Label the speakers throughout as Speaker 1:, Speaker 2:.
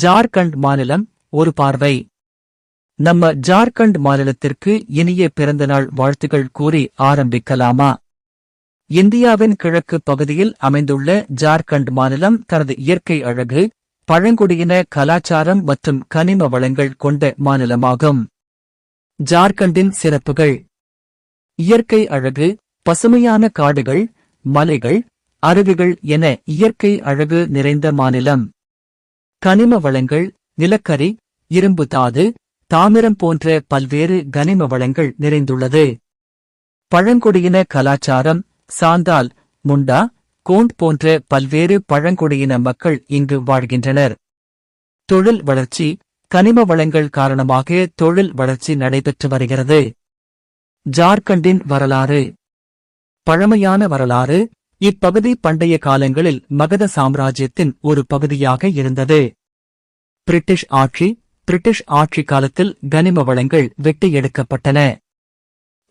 Speaker 1: ஜார்க்கண்ட் மாநிலம் ஒரு பார்வை. நம்ம ஜார்க்கண்ட் மாநிலத்திற்கு இனிய பிறந்தநாள் வாழ்த்துகள் கூறி ஆரம்பிக்கலாமா? இந்தியாவின் கிழக்கு பகுதியில் அமைந்துள்ள ஜார்க்கண்ட் மாநிலம் தனது இயற்கை அழகு பழங்குடியின கலாச்சாரம் மற்றும் கனிம வளங்கள் கொண்ட மாநிலமாகும். ஜார்க்கண்டின் சிறப்புகள். இயற்கை அழகு பசுமையான காடுகள் மலைகள் அருவிகள் என இயற்கை அழகு நிறைந்த மாநிலம். கனிம வளங்கள் நிலக்கரி இரும்பு தாது தாமிரம் போன்ற பல்வேறு கனிம வளங்கள் நிறைந்துள்ளது. பழங்குடியின கலாச்சாரம் சாந்தால் முண்டா கோண்ட் போன்ற பல்வேறு பழங்குடியின மக்கள் இங்கு வாழ்கின்றனர். தொழில் வளர்ச்சி கனிம வளங்கள் காரணமாக தொழில் வளர்ச்சி நடைபெற்று வருகிறது. ஜார்க்கண்டின் வரலாறு. பழமையான வரலாறு இப்பகுதி பண்டைய காலங்களில் மகத சாம்ராஜ்யத்தின் ஒரு பகுதியாக இருந்தது. பிரிட்டிஷ் ஆட்சி பிரிட்டிஷ் ஆட்சி காலத்தில் கனிம வளங்கள் வெட்டி எடுக்கப்பட்டன.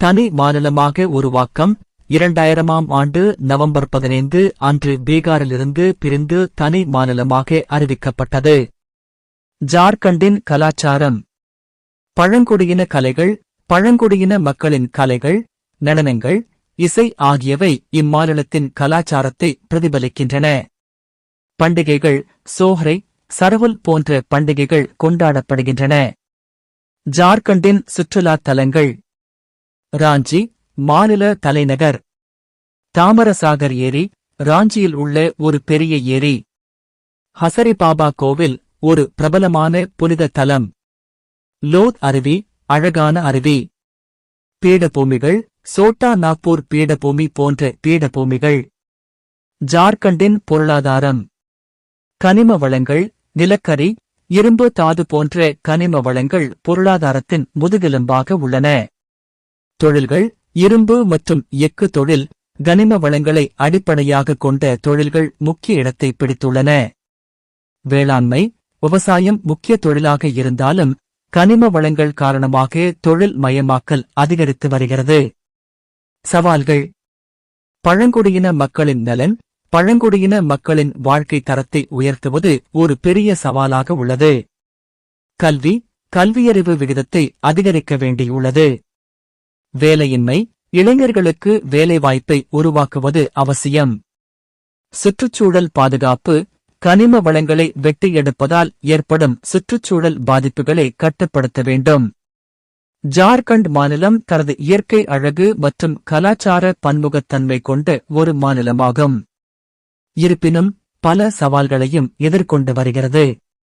Speaker 1: தனி மாநிலமாக உருவாக்கம் இரண்டாயிரமாம் ஆண்டு நவம்பர் பதினைந்து அன்று பீகாரிலிருந்து பிரிந்து தனி மாநிலமாக அறிவிக்கப்பட்டது. ஜார்க்கண்டின் கலாச்சாரம். பழங்குடியின கலைகள் பழங்குடியின மக்களின் கலைகள் நடனங்கள் இசை ஆகியவை இம்மாநிலத்தின் கலாச்சாரத்தை பிரதிபலிக்கின்றன. பண்டிகைகள் சோஹ்ரை சரவுல் போன்ற பண்டிகைகள் கொண்டாடப்படுகின்றன. ஜார்க்கண்டின் சுற்றுலா தலங்கள். ராஞ்சி மாநில தலைநகர். தாமரசாகர் ஏரி ராஞ்சியில் உள்ள ஒரு பெரிய ஏரி. ஹசரி பாபா கோவில் ஒரு பிரபலமான புனித தலம். லோத் அருவி அழகான அருவி. பீடபூமிகள் சோட்டா நாக்பூர் பீடபூமி போன்ற பீடபூமிகள். ஜார்க்கண்டின் பொருளாதாரம். கனிம வளங்கள் நிலக்கரி இரும்பு தாது போன்ற கனிம வளங்கள் பொருளாதாரத்தின் முதுகெலும்பாக உள்ளன. தொழில்கள் இரும்பு மற்றும் எஃகு தொழில் கனிம வளங்களை அடிப்படையாக கொண்ட தொழில்கள் முக்கிய இடத்தை பிடித்துள்ளன. வேளாண்மை விவசாயம் முக்கிய தொழிலாக இருந்தாலும் கனிம வளங்கள் காரணமாக தொழில் மயமாக்கல் அதிகரித்து வருகிறது. சவால்கள். பழங்குடியின மக்களின் நலன் பழங்குடியின மக்களின் வாழ்க்கை தரத்தை உயர்த்துவது ஒரு பெரிய சவாலாக உள்ளது. கல்வி கல்வியறிவு விகிதத்தை அதிகரிக்க வேண்டியுள்ளது. வேலையின்மை இளைஞர்களுக்கு வேலைவாய்ப்பை உருவாக்குவது அவசியம். சுற்றுச்சூழல் பாதுகாப்பு கனிம வளங்களை வெட்டி எடுப்பதால் ஏற்படும் சுற்றுச்சூழல் பாதிப்புகளை கட்டுப்படுத்த வேண்டும். ஜார்க்கண்ட் மாநிலம் தனது இயற்கை அழகு மற்றும் கலாச்சார பன்முகத்தன்மை கொண்ட ஒரு மாநிலமாகும். இருப்பினும் பல சவால்களையும் எதிர்கொண்டு வருகிறது.